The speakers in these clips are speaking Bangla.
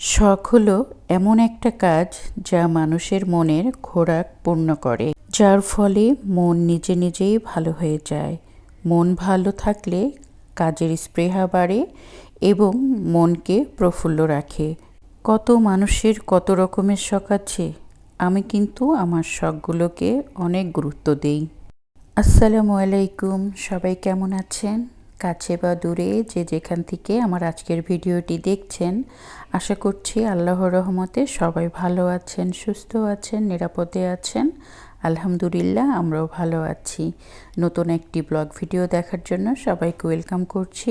শখ হলো এমন একটা কাজ যা মানুষের মনের খোরাক পূর্ণ করে, যার ফলে মন নিজে নিজেই ভালো হয়ে যায়। মন ভালো থাকলে কাজের স্পৃহা বাড়ে এবং মনকে প্রফুল্ল রাখে। কত মানুষের কত রকমের শখ আছে, আমি কিন্তু আমার শখগুলোকে অনেক গুরুত্ব দেই। আসসালামু আলাইকুম, সবাই কেমন আছেন? কাছে বা দূরে যে যেখান থেকে আমার আজকের ভিডিওটি দেখছেন, আশা করছি আল্লাহর রহমতে সবাই ভালো আছেন, সুস্থ আছেন, নিরাপদে আছেন। আলহামদুলিল্লাহ, আমরাও ভালো আছি। নতুন একটি ব্লগ ভিডিও দেখার জন্য সবাইকে ওয়েলকাম করছি।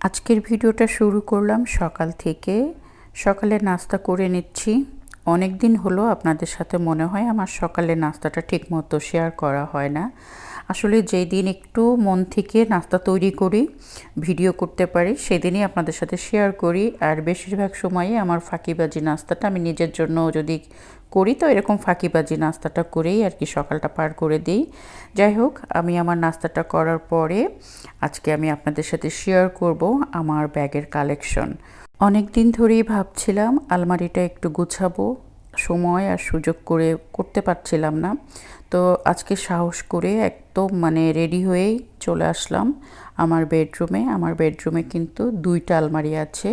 আজকের ভিডিওটা শুরু করলাম সকাল থেকে। সকালে নাস্তা করে নিচ্ছি। অনেক দিন হলো আপনাদের সাথে মনে হয় আমার সকালে নাস্তাটা ঠিকমতো শেয়ার করা হয় না। আসলে যেই দিন একটু মন থেকে নাস্তা তৈরি করি ভিডিও করতে পারি, সেদিনই আপনাদের সাথে শেয়ার করি। আর বেশিরভাগ সময়ই আমার ফাঁকিবাজি নাস্তাটা আমি নিজের জন্য যদি করি, তো এরকম ফাঁকিবাজি নাস্তাটা করেই আর কি সকালটা পার করে দিই। যাই হোক, আমি আমার নাস্তাটা করার পরে আজকে আমি আপনাদের সাথে শেয়ার করব আমার ব্যাগের কালেকশন অনেক দিন ধরেই ভাবছিলাম আলমারিটা একটু গুছাবো সময় আর সুযোগ করে করতে পারছিলাম না। তো আজকে সাহস করে একদম মানে রেডি হয়েই চলে আসলাম আমার বেডরুমে আমার বেডরুমে কিন্তু দুইটা আলমারি আছে।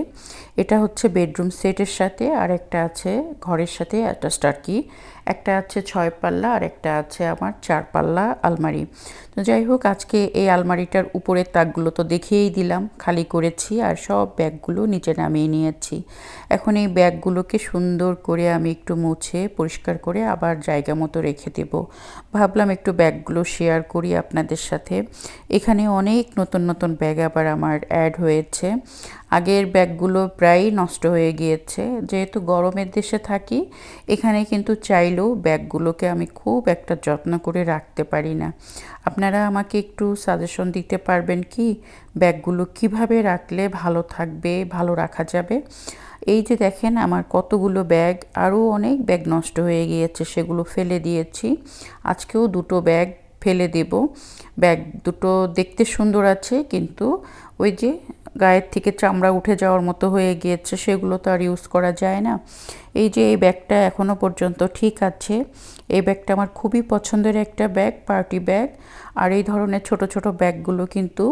এটা হচ্ছে বেডরুম সেটের সাথে আর একটা আছে ঘরের সাথে অ্যাটাচড আর কি। একটা আছে ছয় পাল্লা আর একটা আছে আমার চার পাল্লা আলমারি। তো যাই হোক, আজকে এই আলমারিটার উপরের তাকগুলো তো দেখিয়েই দিলাম, খালি করেছি আর সব ব্যাগগুলো নিচে নামিয়ে নিয়েছি। এখন এই ব্যাগগুলোকে সুন্দর করে আমি একটু মুছে, পরিষ্কার করে আবার জায়গা মতো রেখে দেব। ভাবলাম একটু ব্যাগগুলো শেয়ার করি আপনাদের সাথে। এখানে অনেক নতুন নতুন ব্যাগ আবার আমার অ্যাড হয়েছে। আগের ব্যাগগুলো প্রায়ই নষ্ট হয়ে গিয়েছে। যেহেতু গরমের দেশে থাকি, এখানে কিন্তু চাইলেও ব্যাগগুলোকে আমি খুব একটা যত্ন করে রাখতে পারি না। আপনারা আমাকে একটু সাজেশন দিতে পারবেন কি? ব্যাগগুলো কীভাবে রাখলে ভালো থাকবে, ভালো রাখা যাবে? এই যে দেখেন আমার কতগুলো ব্যাগ, আরও অনেক ব্যাগ নষ্ট হয়ে গিয়েছে, সেগুলো ফেলে দিয়েছি। আজকেও দুটো ব্যাগ ফেলে দেব। ব্যাগ দুটো দেখতে সুন্দর আছে, কিন্তু ওই যে গায়ের থেকে চামড়া উঠে যাওয়ার মতো হয়ে গিয়েছে, সেগুলো তো আর ইউজ করা যায় না। এই যে এই ব্যাগটা এখনও পর্যন্ত ঠিক আছে। এই ব্যাগটা আমার খুবই পছন্দের একটা ব্যাগ, পার্টি ব্যাগ। আর এই ধরনের ছোট ছোট ব্যাগগুলো কিন্তু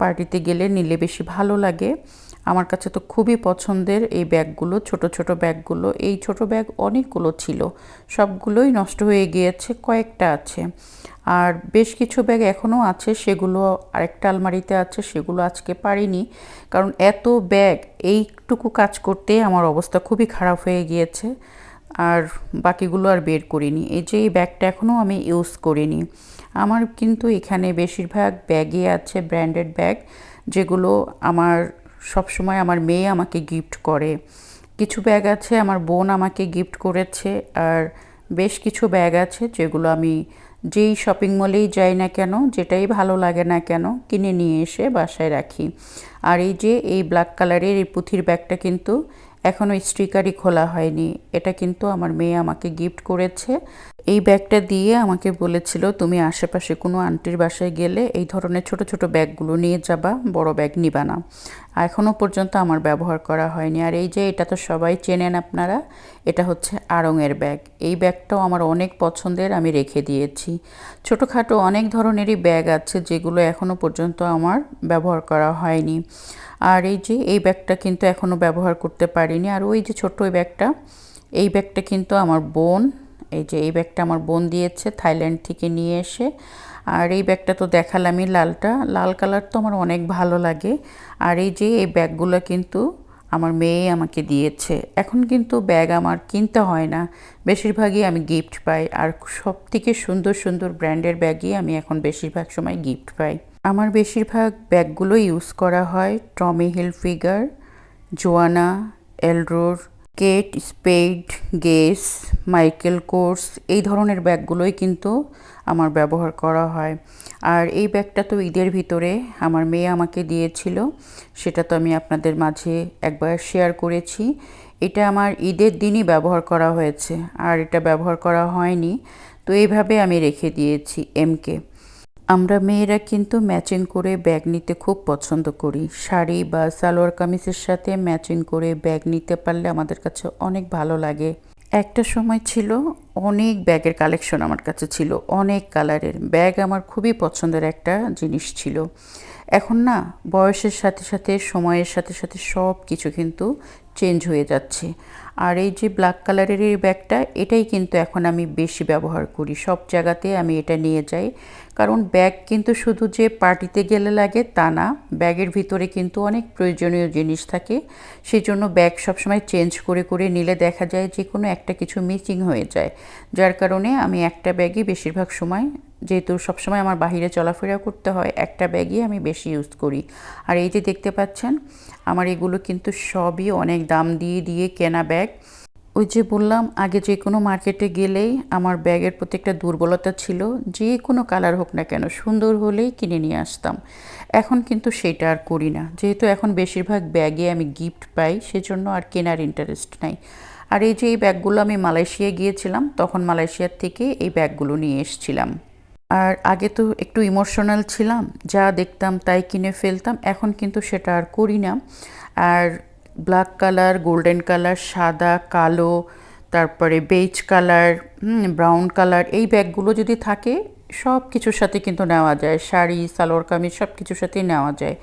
পার্টিতে গেলে নিলে বেশি ভালো লাগে। আমার কাছে তো খুবই পছন্দের এই ব্যাগগুলো, ছোট ছোট ব্যাগগুলো। এই ছোট ব্যাগ অনেকগুলো ছিল, সবগুলোই নষ্ট হয়ে গিয়েছে, কয়েকটা আছে। আর বেশ কিছু ব্যাগ এখনও আছে, সেগুলো আরেকটা আলমারিতে আছে, সেগুলো আজকে পারিনি। কারণ এত ব্যাগ, এইটুকু কাজ করতে আমার অবস্থা খুবই খারাপ হয়ে গিয়েছে। আর বাকিগুলো আর বের করিনি। এই যে এই ব্যাগটা এখনও আমি ইউজ করিনি। আমার কিন্তু এখানে বেশিরভাগ ব্যাগই আছে, ব্র্যান্ডেড ব্যাগ, যেগুলো আমার সবসময় আমার মেয়ে আমাকে গিফট করে। কিছু ব্যাগ আছে, আমার বোন আমাকে গিফট করেছে, আর বেশ কিছু ব্যাগ আছে যেগুলো আমি যেই শপিং মলেই যাই না কেন, যেটাই ভালো লাগে না কেন, কিনে নিয়ে এসে বাসায় রাখি। আর এই যে, এই ব্ল্যাক কালারের এই পুঁথির ব্যাগটা কিন্তু এখনও স্টিকারই খোলা হয়নি। এটা কিন্তু আমার মেয়ে আমাকে গিফট করেছে। এই ব্যাগটা দিয়ে আমাকে বলেছিল, তুমি আশেপাশে কোনো আন্টির বাসায় গেলে এই ধরনের ছোট ছোট ব্যাগগুলো নিয়ে যাবা, বড় ব্যাগ নিবা না। এখনও পর্যন্ত আমার ব্যবহার করা হয়নি। আর এই যে, এটা তো সবাই চেনেন আপনারা, এটা হচ্ছে আড়ংয়ের ব্যাগ। এই ব্যাগটাও আমার অনেক পছন্দের, আমি রেখে দিয়েছি। ছোটোখাটো অনেক ধরনেরই ব্যাগ আছে, যেগুলো এখনও পর্যন্ত আমার ব্যবহার করা হয়নি। আর এই যে, এই ব্যাগটা কিন্তু এখনও ব্যবহার করতে পারিনি। আর ওই যে ছোট্ট ব্যাগটা, এই ব্যাগটা কিন্তু আমার বোন এই যে এই ব্যাগটা আমার বোন দিয়েছে, থাইল্যান্ড থেকে নিয়ে এসে। আর এই ব্যাগটা তো দেখালামই লালটা। লাল কালার তো আমার অনেক ভালো লাগে। আর এই যে এই ব্যাগগুলো কিন্তু আমার মেয়ে আমাকে দিয়েছে। এখন কিন্তু ব্যাগ আমার কিনতে হয় না। বেশিরভাগই আমি গিফট পাই। আর সব থেকে সুন্দর সুন্দর ব্র্যান্ডের ব্যাগই আমি এখন বেশিরভাগ সময় গিফট পাই। আমার বেশিরভাগ ব্যাগগুলো ইউজ করা হয় Tommy hill figure জোয়ানা, এলরোর Kate Spade Guess Michael Kors এই ধরনের ব্যাগগুলোই কিন্তু আমার ব্যবহার করা হয়। আর এই ব্যাগটা তো ঈদের ভিতরে আমার মেয়ে আমাকে দিয়েছিল, সেটা তো আমি আপনাদের মাঝে একবার শেয়ার করেছি। এটা আমার ঈদের দিনই ব্যবহার করা হয়েছে, আর এটা ব্যবহার করা হয়নি, তো এইভাবে আমি রেখে দিয়েছি এমকে আমরা মেয়েরা কিন্তু ম্যাচিং করে ব্যাগ নিতে খুব পছন্দ করি। শাড়ি বা সালোয়ার কামিজের সাথে ম্যাচিং করে ব্যাগ নিতে পারলে আমাদের কাছে অনেক ভালো লাগে। একটা সময় ছিল অনেক ব্যাগের কালেকশন আমার কাছে ছিল, অনেক কালারের ব্যাগ আমার খুবই পছন্দের একটা জিনিস ছিল। এখন না, বয়সের সাথে সাথে, সময়ের সাথে সাথে সব কিছু কিন্তু চেঞ্জ হয়ে যাচ্ছে। আর এই যে ব্ল্যাক কালারের এই ব্যাগটা, এটাই কিন্তু এখন আমি বেশি ব্যবহার করি। সব জায়গাতে আমি এটা নিয়ে যাই। কারণ ব্যাগ কিন্তু শুধু যে পার্টিতে গেলে লাগে তা না, ব্যাগের ভিতরে কিন্তু অনেক প্রয়োজনীয় জিনিস থাকে। সেই জন্য ব্যাগ সবসময় চেঞ্জ করে করে নিলে দেখা যায় যে কোনো একটা কিছু মিসিং হয়ে যায়। যার কারণে আমি একটা ব্যাগই বেশিরভাগ সময় যেহেতু সবসময় আমার বাহিরে চলাফেরা করতে হয়, একটা ব্যাগই আমি বেশি ইউজ করি। আর এই যে দেখতে পাচ্ছেন, আমার এগুলো কিন্তু সবই অনেক দাম দিয়ে দিয়ে কেনা ব্যাগ। ওই যে বললাম, আগে যে কোনো মার্কেটে গেলেই আমার ব্যাগের প্রতি একটা দুর্বলতা ছিল, যে কোনো কালার হোক না কেন, সুন্দর হলেই কিনে নিয়ে আসতাম। এখন কিন্তু সেটা আর করি না, যেহেতু এখন বেশিরভাগ ব্যাগে আমি গিফট পাই, সেজন্য আর কেনার ইন্টারেস্ট নাই। আর এই যে এই ব্যাগগুলো আমি মালয়েশিয়া গিয়েছিলাম, তখন মালয়েশিয়ার থেকে এই ব্যাগগুলো নিয়ে এসেছিলাম। আর আগে তো একটু ইমোশনাল ছিলাম, যা দেখতাম তাই কিনে ফেলতাম, এখন কিন্তু সেটা আর করি না। আর ব্ল্যাক কালার গোল্ডেন কালার সাদা, কালো, তারপরে বেজ কালার ব্রাউন কালার এই ব্যাগগুলো যদি থাকে সব কিছুর সাথে কিন্তু নেওয়া যায়। শাড়ি, সালোয়ার কামিজ সব কিছুর সাথেই নেওয়া যায়।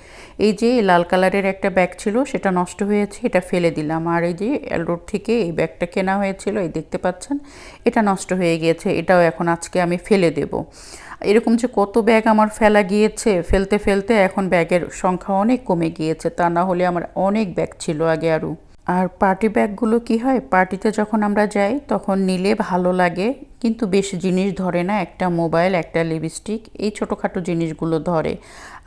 এই যে লাল কালারের একটা ব্যাগ ছিল, সেটা নষ্ট হয়েছে, এটা ফেলে দিলাম। আর এই যে এলরোড থেকে এই ব্যাগটা কেনা হয়েছিল, এই দেখতে পাচ্ছেন, এটা নষ্ট হয়ে গিয়েছে, এটাও এখন আজকে আমি ফেলে দেব। এরকম যে কত ব্যাগ আমার ফেলা গিয়েছে, ফেলতে ফেলতে এখন ব্যাগের সংখ্যা অনেক কমে গিয়েছে, তা না হলে আমার অনেক ব্যাগ ছিল আগে আরও। আর পার্টি ব্যাগগুলো কি হয়, পার্টিতে যখন আমরা যাই, তখন নিলে ভালো লাগে কিন্তু বেশি জিনিস ধরে না একটা মোবাইল একটা লিপস্টিক এই ছোটোখাটো জিনিসগুলো ধরে।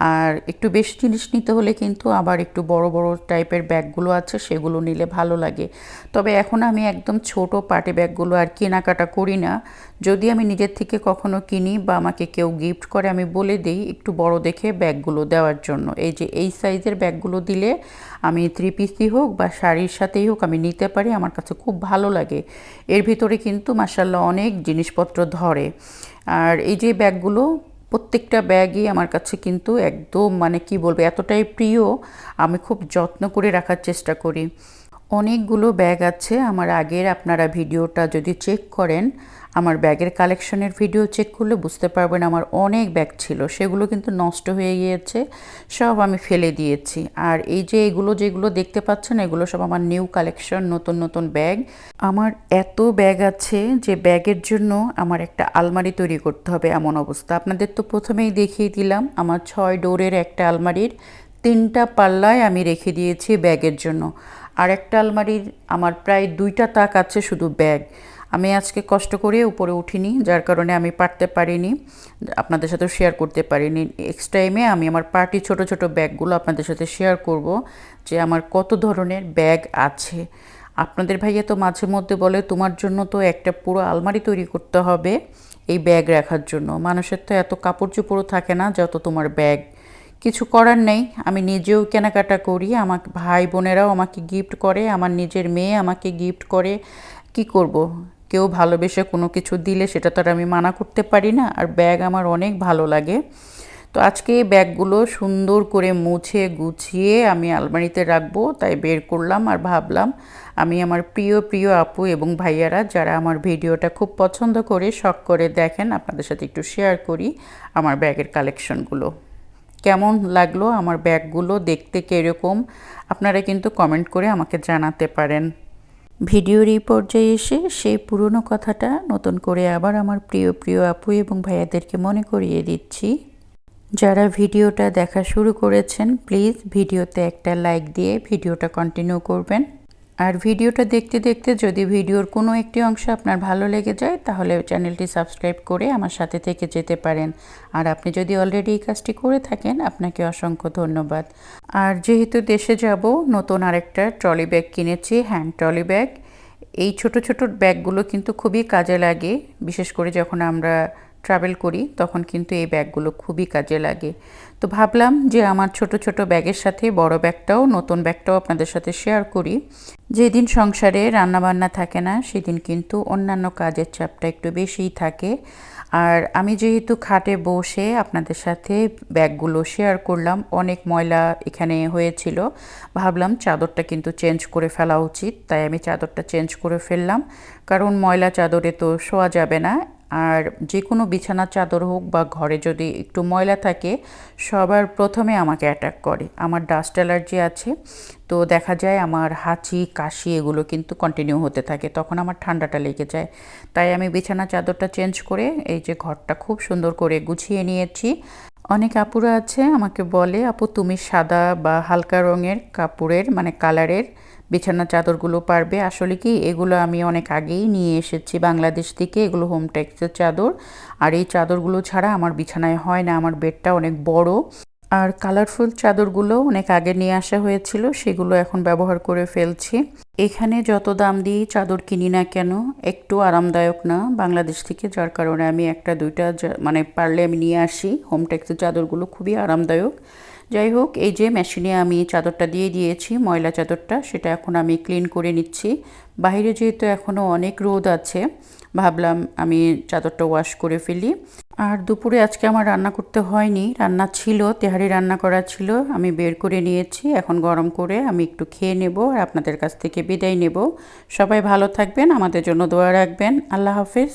আর একটু বেশি জিনিস নিতে হলে কিন্তু আবার একটু বড় বড় টাইপের ব্যাগগুলো আছে, সেগুলো নিলে ভালো লাগে। তবে এখন আমি একদম ছোট পার্টি ব্যাগগুলো আর কেনাকাটা করি না। যদি আমি নিজের থেকে কখনো কিনি বা আমাকে কেউ গিফট করে, আমি বলে দিই একটু বড় দেখে ব্যাগগুলো দেওয়ার জন্য। এই যে এই সাইজের ব্যাগগুলো দিলে আমি থ্রি পিসই হোক বা শাড়ির সাথেই হোক আমি নিতে পারি, আমার কাছে খুব ভালো লাগে। এর ভিতরে কিন্তু মাসাল্লাহ অনেক জিনিসপত্র ধরে। আর এই যে ব্যাগগুলো প্রত্যেকটা ব্যাগই আমার কাছে কিন্তু একদম মানে কি বলব, এতটাই প্রিয়, আমি খুব যত্ন করে রাখার চেষ্টা করি। অনেকগুলো ব্যাগ আছে। আমার আগের আপনারা ভিডিওটা যদি চেক করেন, আমার ব্যাগের কালেকশনের ভিডিও চেক করলে বুঝতে পারবেন আমার অনেক ব্যাগ ছিল। সেগুলো কিন্তু নষ্ট হয়ে গিয়েছে, সব আমি ফেলে দিয়েছি। আর এই যে এগুলো যেগুলো দেখতে পাচ্ছেন, এগুলো সব আমার নিউ কালেকশন নতুন নতুন ব্যাগ। আমার এত ব্যাগ আছে যে ব্যাগের জন্য আমার একটা আলমারি তৈরি করতে হবে এমন অবস্থা। আপনাদের তো প্রথমেই দেখিয়ে দিলাম, আমার ছয় ডোরের একটা আলমারির তিনটা পাল্লায় আমি রেখে দিয়েছি ব্যাগের জন্য। আর একটা আলমারির আমার প্রায় দুইটা তাক আছে শুধু ব্যাগ। আমি আজকে কষ্ট করে উপরে উঠিনি, যার কারণে আমি পারতে পারিনি, আপনাদের সাথে শেয়ার করতে পারিনি। নেক্সট টাইমে আমি আমার পার্টি ছোট ছোট ব্যাগগুলো আপনাদের সাথে শেয়ার করব, যে আমার কত ধরনের ব্যাগ আছে। আপনাদের ভাইয়া তো মাঝে মধ্যে বলে, তোমার জন্য তো একটা পুরো আলমারি তৈরি করতে হবে এই ব্যাগ রাখার জন্য। মানুষের তো এত কাপড় চোপড়ও থাকে না, যত তোমার ব্যাগ। কিছু করার নেই। আমি নিজেও কেনাকাটা করি আমার ভাই বোনেরাও আমাকে গিফট করে, আমার নিজের মেয়ে আমাকে গিফট করে। কি করব? কেউ ভালোবেসে কোনো কিছু দিলে সেটা তো আর আমি মানা করতে পারি না, আর ব্যাগ আমার অনেক ভালো লাগে। তো আজকে এই ব্যাগগুলো সুন্দর করে মুছে গুছিয়ে আমি আলমারিতে রাখব, তাই বের করলাম আর ভাবলাম, আমি আমার প্রিয় প্রিয় আপু এবং ভাইয়ারা যারা আমার ভিডিওটা খুব পছন্দ করে, শখ করে দেখেন, আপনাদের সাথে একটু শেয়ার করি আমার ব্যাগের কালেকশনগুলো কেমন লাগল আমার ব্যাগগুলো দেখতে কীরকম, আপনারা কিন্তু কমেন্ট করে আমাকে জানাতে পারেন। ভিডিওর এই পর্যায়ে এসে সেই পুরনো কথাটা নতুন করে আবার আমার প্রিয় প্রিয় আপু এবং ভাইয়াদেরকে মনে করিয়ে দিচ্ছি। যারা ভিডিওটা দেখা শুরু করেছেন প্লিজ ভিডিওতে একটা লাইক দিয়ে ভিডিওটা কন্টিনিউ করবেন। আর ভিডিওটা দেখতে দেখতে যদি ভিডিওর কোনো একটি অংশ আপনার ভালো লেগে যায়, তাহলে চ্যানেলটি সাবস্ক্রাইব করে আমার সাথে থেকে যেতে পারেন। আর আপনি যদি অলরেডি এই কাজটি করে থাকেন, আপনাকে অসংখ্য ধন্যবাদ। আর যেহেতু দেশে যাব, নতুন আরেকটা ট্রলি ব্যাগ কিনেছি, হ্যান্ড ট্রলি ব্যাগ। এই ছোট ছোট ব্যাগগুলো কিন্তু খুবই কাজে লাগে, বিশেষ করে যখন আমরা ট্রাভেল করি, তখন কিন্তু এই ব্যাগগুলো খুবই কাজে লাগে। তো ভাবলাম যে আমার ছোট ছোট ব্যাগের সাথে বড় ব্যাগটাও, নতুন ব্যাগটাও আপনাদের সাথে শেয়ার করি। যেদিন সংসারে রান্নাবান্না থাকে না, সেদিন কিন্তু অন্যান্য কাজের চাপটা একটু বেশিই থাকে। আর আমি যেহেতু খাটে বসে আপনাদের সাথে ব্যাগগুলো শেয়ার করলাম, অনেক ময়লা এখানে হয়েছিল। ভাবলাম চাদরটা কিন্তু চেঞ্জ করে ফেলা উচিত, তাই আমি চাদরটা চেঞ্জ করে ফেললাম। কারণ ময়লা চাদরে তো শোয়া যাবে না আর যে কোনো বিছানার চাদর হোক বা ঘরে যদি একটু ময়লা থাকে, সবার প্রথমে আমাকে অ্যাটাক করে। আমার ডাস্ট অ্যালার্জি আছে, তো দেখা যায় আমার হাঁচি, কাশি এগুলো কিন্তু কন্টিনিউ হতে থাকে। তখন আমার ঠান্ডাটা লেগে যায়। তাই আমি বিছানা চাদরটা চেঞ্জ করে এই যে ঘরটা খুব সুন্দর করে গুছিয়ে নিয়েছি। অনেক আপুরা আছে, আমাকে বলে, আপু, তুমি সাদা বা হালকা রঙের কাপড়ের মানে কালারের বিছানা চাদরগুলো পারবে। আসলে কি, এগুলো আমি অনেক আগেই নিয়ে এসেছি বাংলাদেশ থেকে। এগুলো হোম টেক্সের চাদর। আর এই চাদরগুলো ছাড়া আমার বিছানায় হয় না, আমার বেডটা অনেক বড়। আর কালারফুল চাদরগুলো অনেক আগে নিয়ে আসা হয়েছিল, সেগুলো এখন ব্যবহার করে ফেলছি। এখানে যত দাম দিয়ে চাদর কিনি না কেন, একটু আরামদায়ক না বাংলাদেশ থেকে, যার কারণে আমি একটা দুইটা মানে পারলে আমি নিয়ে আসি। হোম টেক্সের চাদরগুলো খুবই আরামদায়ক। যাই হোক, এই যে মেশিনে আমি চাদরটা দিয়ে দিয়েছি, ময়লা চাদরটা, সেটা এখন আমি ক্লিন করে নিচ্ছি। বাইরে যেহেতু এখনও অনেক রোদ আছে, ভাবলাম আমি চাদরটা ওয়াশ করে ফেলি। আর দুপুরে আজকে আমার রান্না করতে হয়নি, রান্না ছিল, তেহারি রান্না করা ছিল, আমি বের করে নিয়েছি, এখন গরম করে আমি একটু খেয়ে নেব আর আপনাদের কাছ থেকে বিদায় নেব। সবাই ভালো থাকবেন, আমাদের জন্য দোয়া রাখবেন, আল্লাহ হাফিজ।